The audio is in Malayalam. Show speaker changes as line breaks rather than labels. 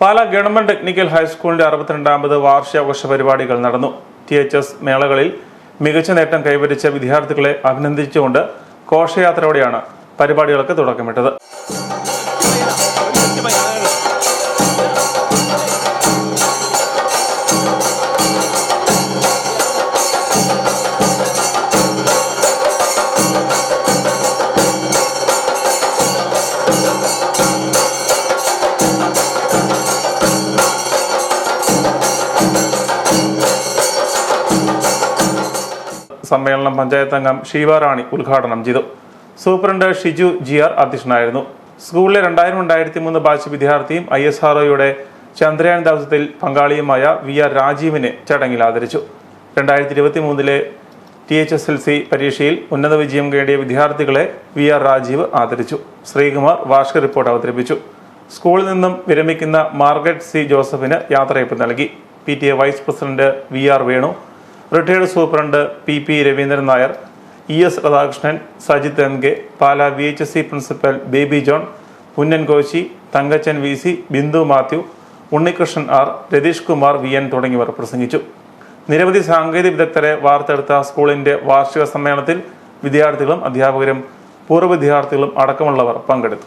പാലാ ഗവൺമെന്റ് ടെക്നിക്കൽ ഹൈസ്കൂളിന്റെ അറുപത്തിരണ്ടാമത് വാർഷികാഘോഷ പരിപാടികൾ നടന്നു. ടി എച്ച് എസ് മേളകളിൽ മികച്ച നേട്ടം കൈവരിച്ച വിദ്യാർത്ഥികളെ അഭിനന്ദിച്ചുകൊണ്ട് ഘോഷയാത്രയോടെയാണ് പരിപാടികൾക്ക് തുടക്കമിട്ടത്. സമ്മേളനം പഞ്ചായത്ത് അംഗം ഷീവാറാണി ഉദ്ഘാടനം ചെയ്തു. സൂപ്രണ്ട് ഷിജു ജിയാർ അധ്യക്ഷനായിരുന്നു. സ്കൂളിലെ രണ്ടായിരം രണ്ടായിരത്തി മൂന്ന് ബാച്ച് വിദ്യാർത്ഥിയും ഐ എസ് ആർ ഒയുടെ ചന്ദ്രയാൻ ദൗത്യത്തിൽ പങ്കാളിയുമായ വി ആർ രാജീവിനെ ചടങ്ങിൽ ആദരിച്ചു. രണ്ടായിരത്തി ഇരുപത്തി മൂന്നിലെ T H S L C പരീക്ഷയിൽ ഉന്നത വിജയം നേടിയ വിദ്യാർത്ഥികളെ വി ആർ രാജീവ് ആദരിച്ചു. ശ്രീകുമാർ വാർഷിക റിപ്പോർട്ട് അവതരിപ്പിച്ചു. സ്കൂളിൽ നിന്നും വിരമിക്കുന്ന മാർഗരറ്റ് സി ജോസഫിന് യാത്രയപ്പ് നൽകി. P T A vice president V R Venu retired superintendent P P Raveendran Nair E S Radhakrishnan Sajith M K Pala V H S C principal Baby John Punnan Koshy Thankachan V C Bindu Mathew Unnikrishnan R Ratheesh Kumar V N തുടങ്ങിയവർ പ്രസംഗിച്ചു. നിരവധി സാങ്കേതിക വിദഗ്ധരെ വാർത്തെടുത്ത സ്കൂളിന്റെ വാർഷിക സമ്മേളനത്തിൽ വിദ്യാർത്ഥികളും അധ്യാപകരും പൂർവ വിദ്യാർത്ഥികളും അടക്കമുള്ളവർ പങ്കെടുത്തു.